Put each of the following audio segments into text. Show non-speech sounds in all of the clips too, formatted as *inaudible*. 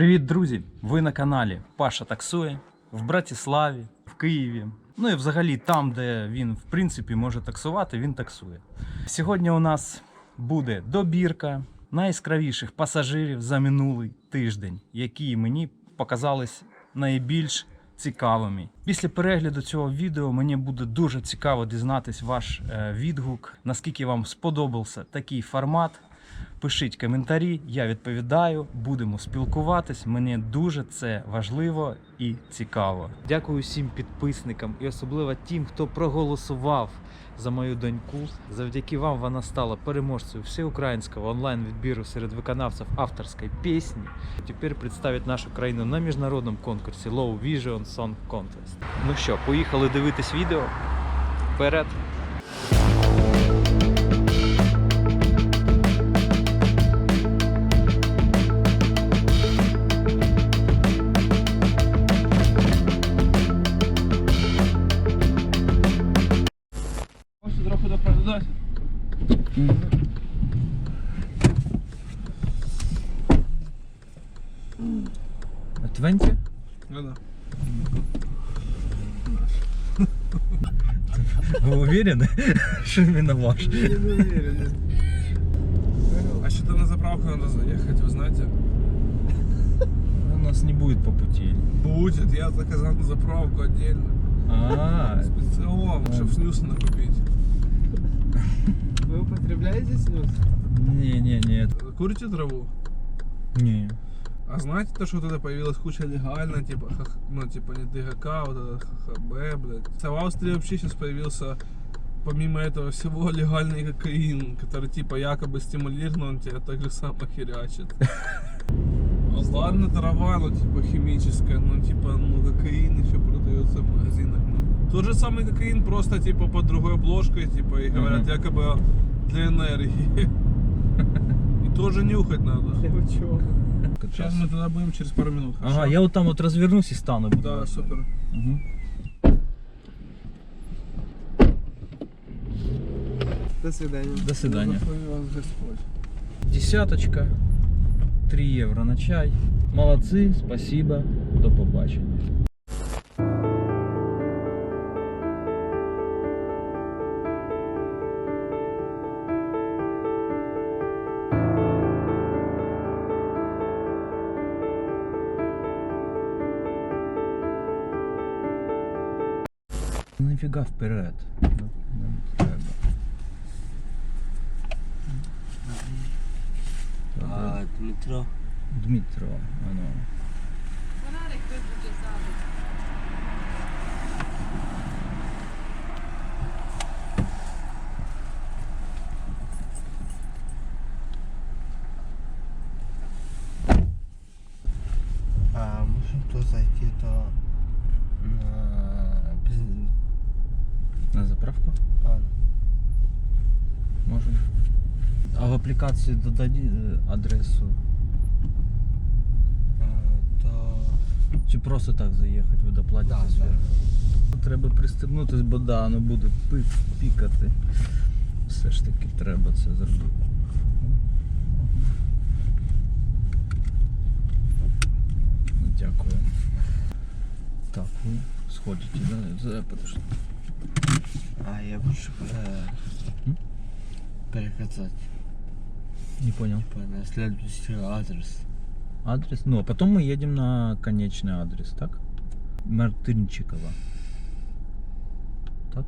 Привіт, друзі! Ви на каналі Паша Таксує в Братиславі, в Києві. Ну і взагалі там, де він в принципі може таксувати, він таксує. Сьогодні у нас буде добірка найяскравіших пасажирів за минулий тиждень, які мені показались найбільш цікавими. Після перегляду цього відео мені буде дуже цікаво дізнатись ваш е, відгук, наскільки вам сподобався такий формат. Пишіть коментарі, я відповідаю, будемо спілкуватись. Мені дуже це важливо і цікаво. Дякую всім підписникам і особливо тим, хто проголосував за мою доньку. Завдяки вам вона стала переможцем всеукраїнського онлайн-відбіру серед виконавців авторської пісні. Тепер представить нашу країну на міжнародному конкурсі Low Vision Song Contest. Ну що, поїхали дивитись відео. Вперед! Що іменно ваш? Не. А что-то на заправку надо заехать, вы знаете? У нас не будет по пути. Будет, я заказал на заправку отдельно. А, Специально, чтобы снюс накупить. Вы употребляете снюс? не, не, не, Курите траву? не. А знаете то, что тогда появилась куча легально, типа, ну, типа не ДГК, вот это ХХБ, блядь. В Австрии вообще сейчас появился, помимо этого всего, легальный кокаин, который, типа, якобы он тебя так же сам охерячит. А *laughs* Ладно, трава, ну, типа, химическая, ну, типа, ну, кокаин еще продается в магазинах. ну. Тот же самый кокаин, просто, типа, под другой обложкой, типа, и говорят, якобы для энергии. *laughs* И тоже нюхать надо. Для? Сейчас мы туда будем через пару минут. Ага, я вот там вот развернусь и стану. Да, супер. До свидания. До свидания. Благослови вас Господь. Десяточка. 3 євро на чай. Молодці, спасибо. До побачення. Нафіга вперед. Нам треба. А, Дмитро. Дмитро, оно. А аплікації додаді е, адресу. то Чи просто так заїхати, ви доплатите Да, зверху? Треба пристебнутись, бо да, воно буде пи- пікати. Все ж таки треба це зробити. Ну, Дякую. Так, ви сходите, да? За- подожди. а я прошу э, переказать Не понял. по на следующий адрес. Адрес? Ну, а потом мы едем на конечный адрес, так? Мартынчикова. Так?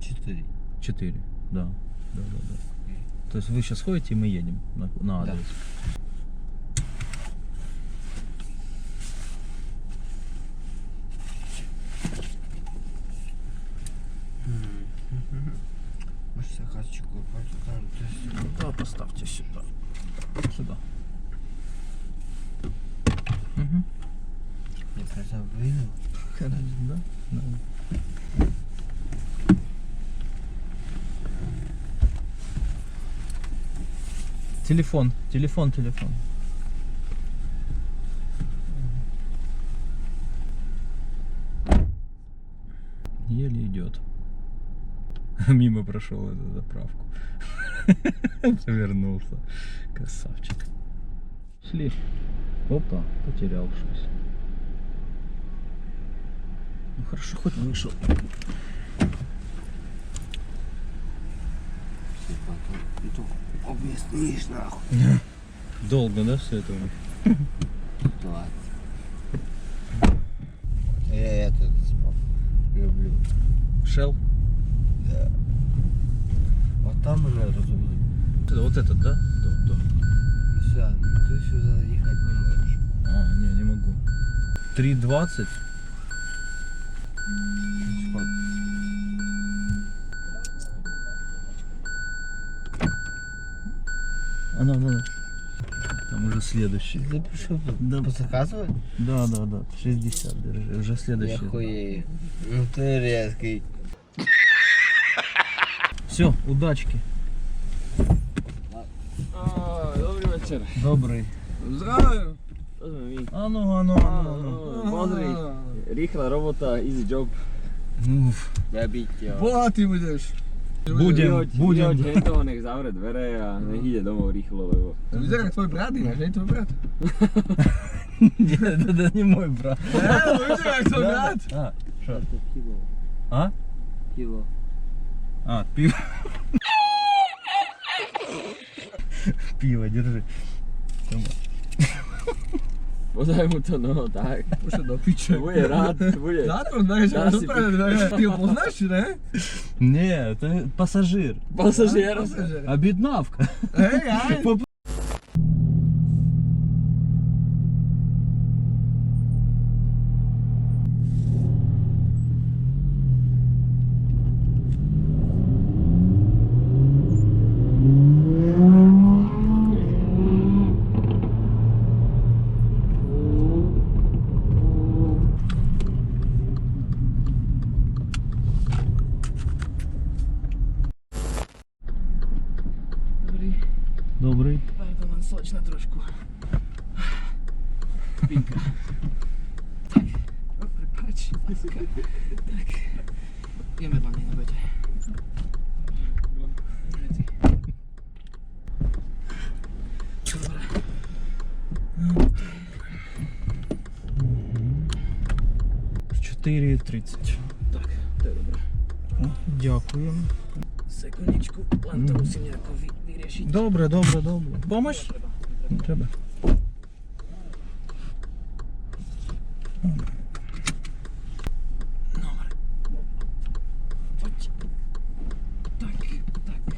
Четыре. 4. Да. Да, да, да. То есть вы сейчас ходите, и мы едем на, на Да. адрес. Может заказчику покажем, то есть Да, поставьте сюда. Сюда. Угу. я когда выйду, Да? Да. Телефон, телефон, телефон. Еле идет. *laughs* Мимо прошел эту заправку. *laughs* Повернулся. Красавчик. Шли. Опа, потерял. Ну хорошо, хоть вышел. Все потом объяснишь нахуй. Долго, да, все это? Ладно. Я этот спал. люблю. Шел? Да. Вот там мене розуміє. Вот этот, да? Да, да. Все, ти сюди їхати не можеш. А, не, не могу. 3.20? А, ну, ну, ну. Там уже следующий. Запишу тут. Да. Заказувати? Да, да, да. 60 держи. Уже Я следующий. хуєю. Ну ти резкий. Все, удачки. Добрий вечір. Добрий. Здравия! А ну, а ну, а ну, а ну. Бодрий. Ріхла робота, easy job. Ну, Я бить його. Багатий будеш. Будем, будем. Він того не завре двері, а не їде домов ріхло. лево. Ти видиш, як твій брат, Дина, я твій брат. Нет, это не мой брат. Е, ну видиш, як твій брат. А, что? Кіло. А? Кіло. А, пиво. Пиво, держи. Podajmo to no, tak. Pošao do piče. Ovo je rad, ovo je... Zatvor, znaš, da si pi... Ti opoznaš, ne? Ne, to je pasažir. Pasažir. A, pasažir. A bitnavka. Ej, aj. Сочно трошку. Пінка. Так. О, припач. Так. Na będzie. Dobra. В 4.30. Tak, to dobra. Дякую. Musím nějako vy, vyřešit. Добре, добре, добре. Помощь? Třeba. Не треба. Номер. Pojď. Tak, tak.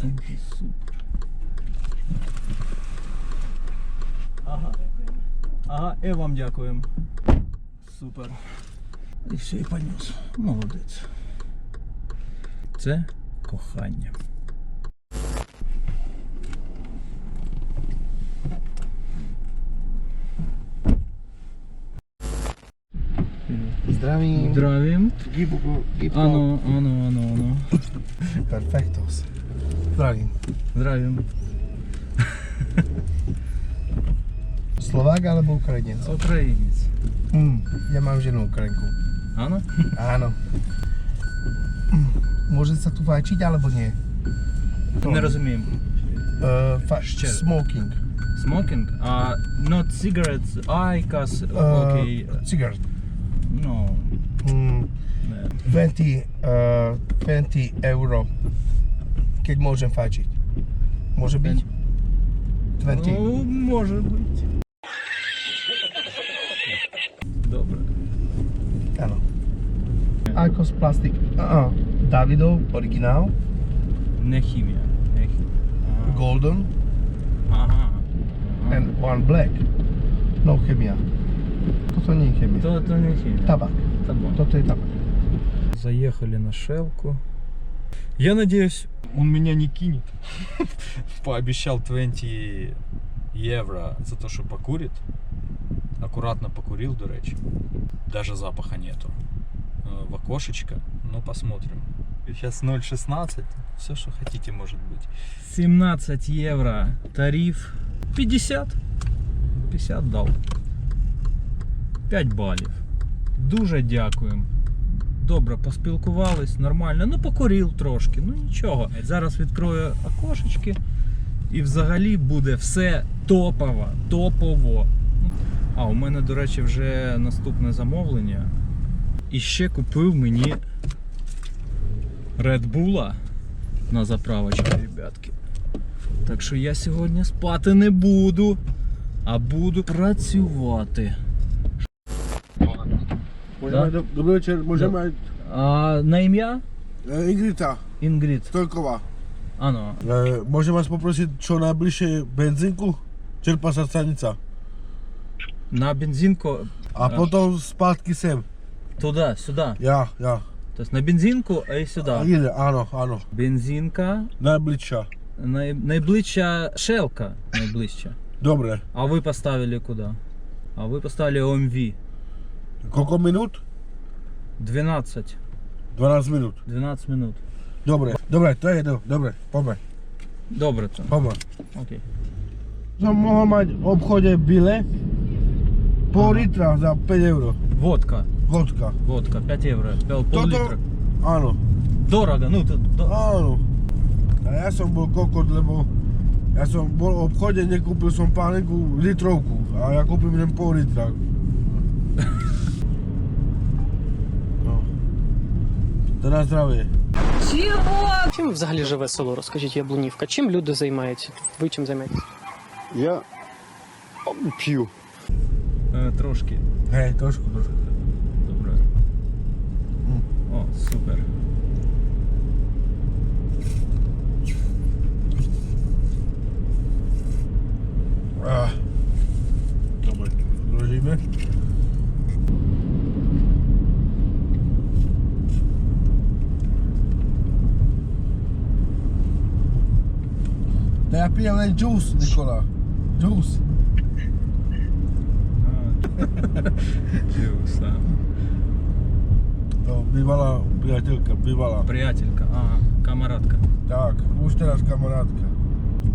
Так, супер. Ага. Ага, і вам дякуємо. Супер. І все, і понес. Молодець. Це кохання. Zdravím. Zdravím. Gibko, gibko. Áno, áno, áno, áno. Perfektos. Zdravím. Zdravím. Slovák alebo Ukrajinec? Ukrajinec. Mm, ja mám ženu Ukrajinku. Áno? Áno. Môže sa tu váčiť alebo nie? Nerozumiem. Uh, fa- smoking. Smoking? Uh, not cigarettes, I cause... Uh, okay. Cigarette. No. 20, uh, 20 euro keď môžem fačiť. Môže byť? 20? No, môže byť. Dobre. Áno. Ako z plastik. Uh, -uh. Davidov, originál. Nechymia. Nechymia. Golden. Aha. Aha. And one black. No chemia. Toto nie je chemia. To, to nie je chemia. Tabak. Tabak. Toto je tabak. Заехали на шелку. Я надеюсь, он меня не кинет. *laughs* Пообещал 20 евро за то, что покурит. Аккуратно покурил, до речи. Даже запаха нету. Э, В окошечко. Ну, посмотрим. Сейчас 0,16. Все, что хотите, может быть. 17 евро тариф. 50. 50 дал. 5 балів. Дуже дякуємо. Добре, поспілкувались, нормально. Ну, покурив трошки, ну нічого. Зараз відкрою окошечки і взагалі буде все топова, топово. А, у мене, до речі, вже наступне замовлення. І ще купив мені Red Bull на заправочці, ребятки. Так що я сьогодні спати не буду, а буду працювати. Możemy, do, dobry wieczór, możemy... А на ім'я? E, Ingridta, Інгрід. Stojkowa. Ано. E, może was poprosić, czy najbliższe benzynku? Czerpacza stanica. На бензинку A A. potem spadki sem. туди, сюди. Ja, ja. Тобто на бензинку, а і A сюди. ile? Ano, ano. Бензинка, Najbliższa. най... найближча шелка, найближча. Dobre. А ви поставили куди? А ви поставили ОМВ. Koľko minút? 12. 12 minút. 12 minút. Dobre, dobre, to je jedno, dobre, poďme. Dobre to. Poďme. OK. Som mohol mať v obchode bile pol litra za 5 eur. Vodka. Vodka. Vodka, 5 eur, pol, pol Toto... litra. Áno. Doroga, no to... Do... Áno. A ja som bol kokot, lebo ja som bol v obchode, nekúpil som pánenku litrovku a ja kúpim len pol litra. To na zdravie. Чим взагалі живе село? Розкажіть Яблунівка. Чим люди займаються? Ви чим займаєтесь? Я п'ю. Е, трошки. Hej, trošku, trošku. Добре. О, супер. Ah. Dobre, zdrožíme. No ja pijem len džús, Nikola. Džús. Джиус, а. To bývalá priateľka, bývalá. Приятелька, ага, камарадка. Tak, už teraz kamarátka.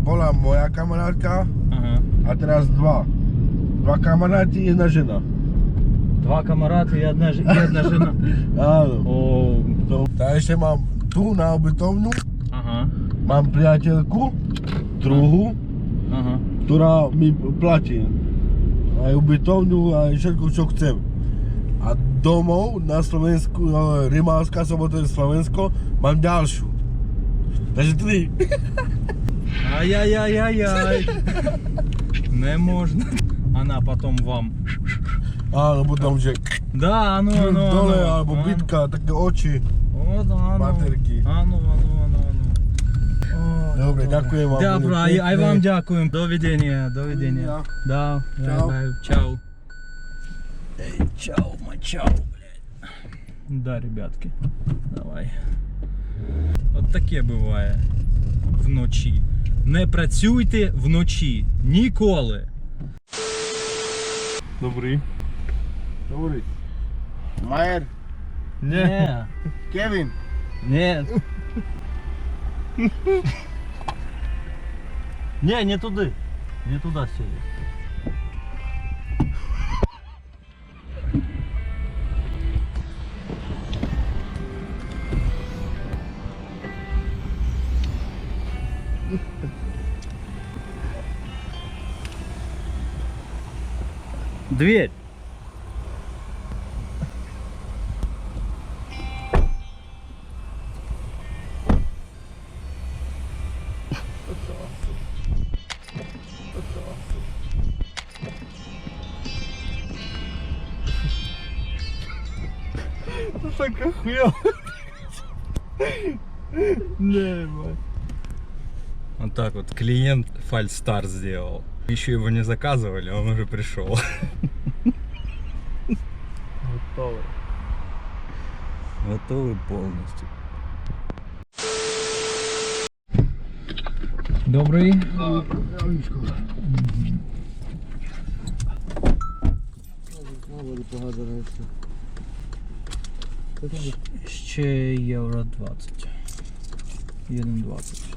Bola moja kamarátka Ага. a teraz dva. Dva kamaráti, jedna žena. Два камарати і одна, і одна жена. О, a ešte mám tu na obytovnu, ага, mám priateľku, druhú, ага. ktorá mi platí aj ubytovňu, aj všetko, čo chcem. A domov na Slovensku, Rimavská sobota je Slovensko, mám ďalšiu. Takže tri. Ай-яй-яй-яй-яй. Не можна. Она потом вам. Áno, potom, že Да, ану, ану, ану. dole, alebo ану. bytka, také oči. От, ану. Baterky. Ану, ану, Добре, дякуjem вам. Добре, Буде ай, ай пекне. вам дякуємо. До видения, до видения. Ja. Да, Чао. бай, бай, чао. Эй, чао, мачао, блядь. Да, ребятки, давай. От таке буває вночі. Не працюйте вночі. Ніколи. Добрий. Dobrý. Majer, Не. Kevin. Нет. *laughs* Не, не туди. Не туди сіли. Дверь. Tak chujowo. Не, Вот так вот клиент фальстар сделал. Еще его не заказывали, он уже пришел. Готовий. Готовы полностью. Добрый. 6 euro 20 1,20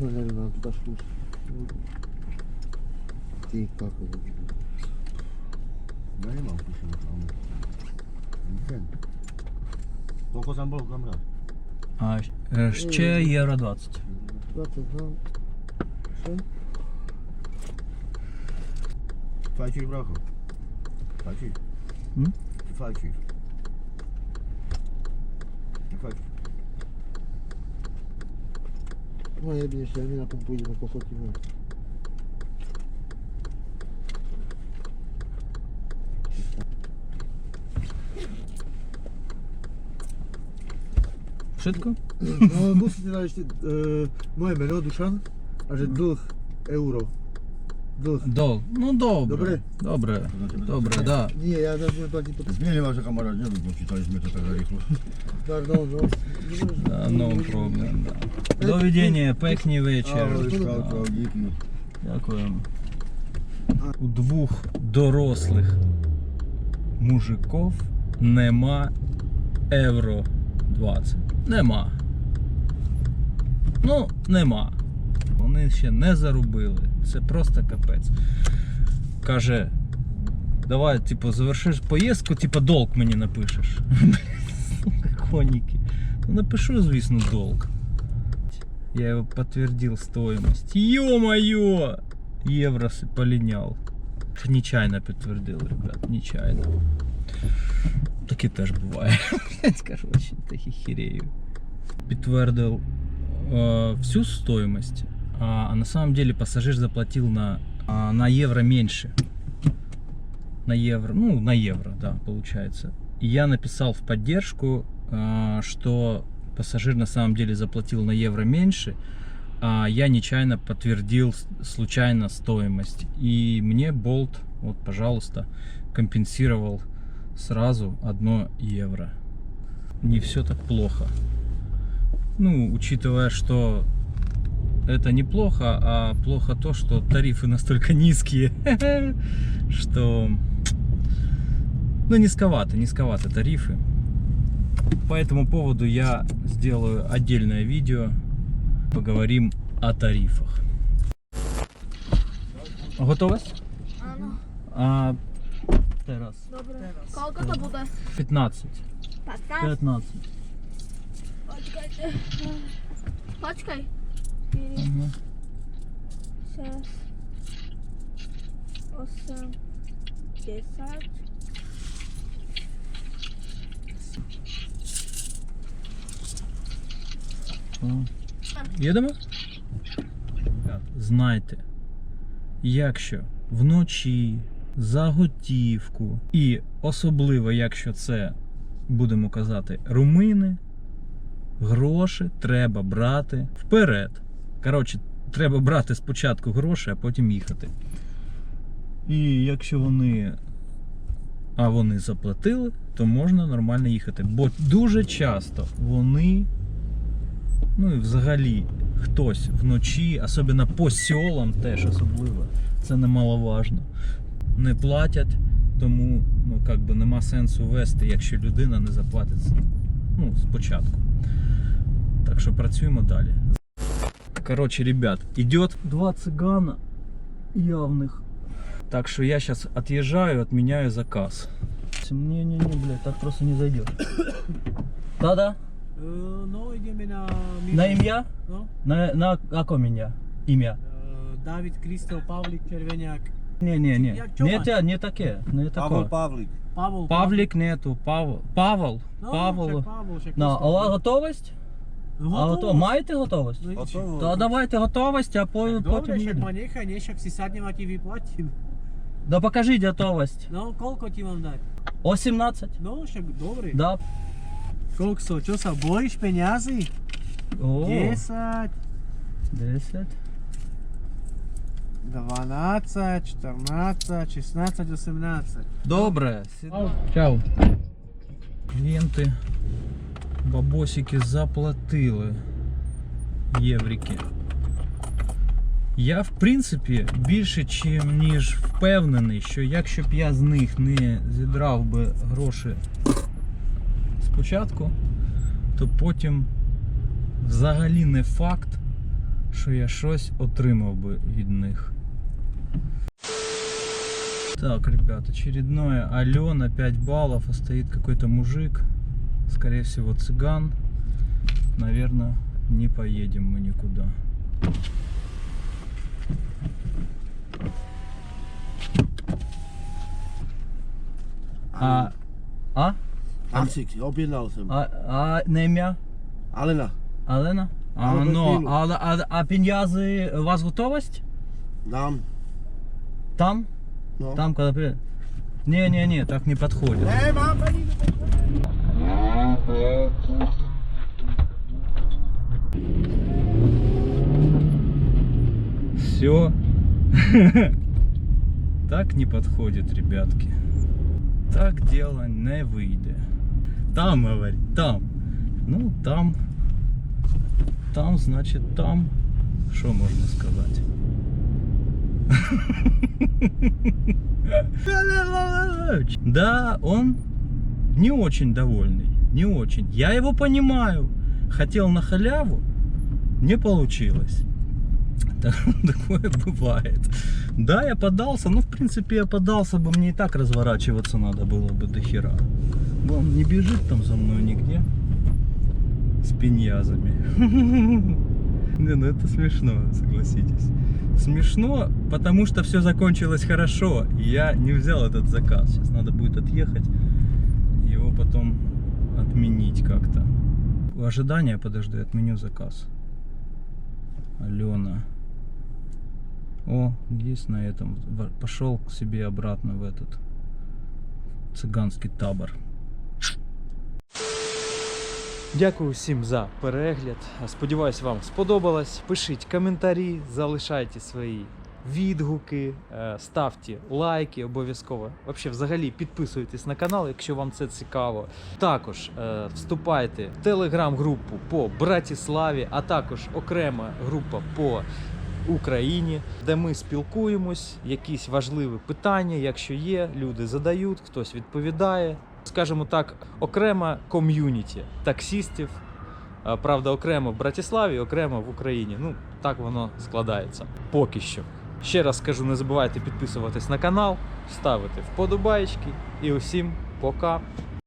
Może nam dasz już Ty kaku No nie mam kuszy na kamerę Ten Koliko tam było kamera? A 6 euro 20 20 Fatih bırakın. Fatih. Hı? Fatih. Fatih. No jebie jeszcze, ja nie na pół pójdę, po fotki mówię. Szybko? No, musi znaleźć e, moje melody, Duszan, a że duch euro. Дол. Ну добре. Добре? Добре. Добре, да. Ні, я даже не так не покажу. Зміни ваша комара, не ну, читали ми так рихло. Так, ну. Да, ну, no problem, да. До відення, пекні вечір. Дякуємо. У двох дорослих мужиков нема евро 20. Нема. Ну, нема. Вони ще не заробили. Це просто капець. Каже, давай, типу, завершиш поїздку, типу, долг мені напишеш. *laughs* Сука, Коніки. Ну, напишу, звісно, долг. Я его подтвердил стоимость. Ё-моё! Евро с- полинял. Нечаянно підтвердив, ребят, нечаянно. Таке теж буває. *laughs* Блять, короче, такі хірею. Підтвердив э, всю стоимость, а, а на самом деле пассажир заплатил на, а, на евро меньше. На евро, ну, на евро, да, получается. И я написал в поддержку, а, что пассажир на самом деле заплатил на евро меньше, а я нечаянно подтвердил случайно стоимость. И мне Болт, вот, пожалуйста, компенсировал сразу одно евро. Не все так плохо. Ну, учитывая, что это неплохо, а плохо то, что тарифы настолько низкие, *laughs* что... Ну, низковато, низковато тарифы. По этому поводу я сделаю отдельное видео. Поговорим о тарифах. Готовность? А, dobre. Koľko to bude? 15. 15? 15. Počkajte. Počkaj. 4, Мгм. 6, 8, 10. Їдемо? Знайте, якщо вночі за готівку, і особливо, якщо це, будемо казати, румини, гроші треба брати вперед. Коротше, треба брати спочатку гроші, а потім їхати. І якщо вони. А вони заплатили, то можна нормально їхати. Бо дуже часто вони Ну і взагалі хтось вночі, особливо по сьолам теж особливо, це немаловажно. Не платять, тому ну, как би, нема сенсу вести, якщо людина не заплатить ну, спочатку. Так що працюємо далі. Короче, ребят, идет два цыгана явных. Так что я сейчас отъезжаю, отменяю заказ. Не-не-не, блядь, так просто не зайдет. *coughs* Да-да. E, no, ideme na... На ім'я? No, На, на каком ім'я? Ім'я? e, David Kristov Pavlik Červenjak. Ні, ні, ні. Як чого? Не, те, не таке, не таке. Павлик. Pavol. Павлік нету, Павел. Павел. No, Павел. však Pavol, však На, Kristov. а готовість? А Готово. готов... Маєте готовість? No, ideš. То давайте готовість, а по- Dobre, потім však ma їдемо. nechaj, nech však si sadnem a ti vyplatím. Да покажіть готовість. No, koľko ti mám dať? О 17. No, však dobre. Да. Kokso, čo sa bojíš peňazí? О, 10, 10. 12, 14, 16, 18. Добре. Чао. Клієнти бабосики заплатили єврики. Я, в принципі, більше чим ніж впевнений, що якщо б я з них не зідрав би гроші спочатку, то потім взагалі не факт, що я щось отримав би від них. Так, ребят, очередное Алена, 5 баллов, а стоит какой-то мужик, скорее всего цыган. наверное, не поедем мы никуда. А, а, Ansik, objednal jsem. a, a Nemia? Alena, Алена? А, Але без ну, міну. а, а, а пеньязы, у вас готовость? dám. Там? No. Там, когда при... Не-не-не, так не подходит. Ne, mám peníze. Все. *laughs* Так не подходит, ребятки. Так дело не выйде. Там, говорит, там. Ну, там. Там, значит, там. Что можно сказать? *laughs* Да, он не очень довольный. Не очень. Я его понимаю. Хотел на халяву, не получилось. *laughs* Так- Такое бывает. Да, я подался, ну, в принципе, я подался бы, мне и так разворачиваться надо было бы до хера. Он не бежит там за мной нигде с пеньязами. *laughs* Не, ну это смешно, согласитесь. Смешно, потому что все закончилось хорошо. Я не взял этот заказ. Сейчас надо будет отъехать, потом отменить как-то. В ожидание, подожди, отменю заказ. Алена. О, есть на этом. В- Пошел к себе обратно в этот цыганский табор. Дякую всім за перегляд. Сподіваюсь, вам сподобалось. Пишіть коментарі, залишайте свої Відгуки, е, ставте лайки обов'язково. Вообще, взагалі, підписуйтесь на канал, якщо вам це цікаво. Також е, вступайте в телеграм-групу по Братіславі, а також окрема група по Україні, де ми спілкуємось, якісь важливі питання, якщо є, люди задають, хтось відповідає. Скажімо так, окрема ком'юніті таксістів. Правда, окремо в Братиславі, окремо в Україні. Ну, так воно складається. Поки що. Ще раз скажу, не забувайте підписуватись на канал, ставити вподобайки і усім пока.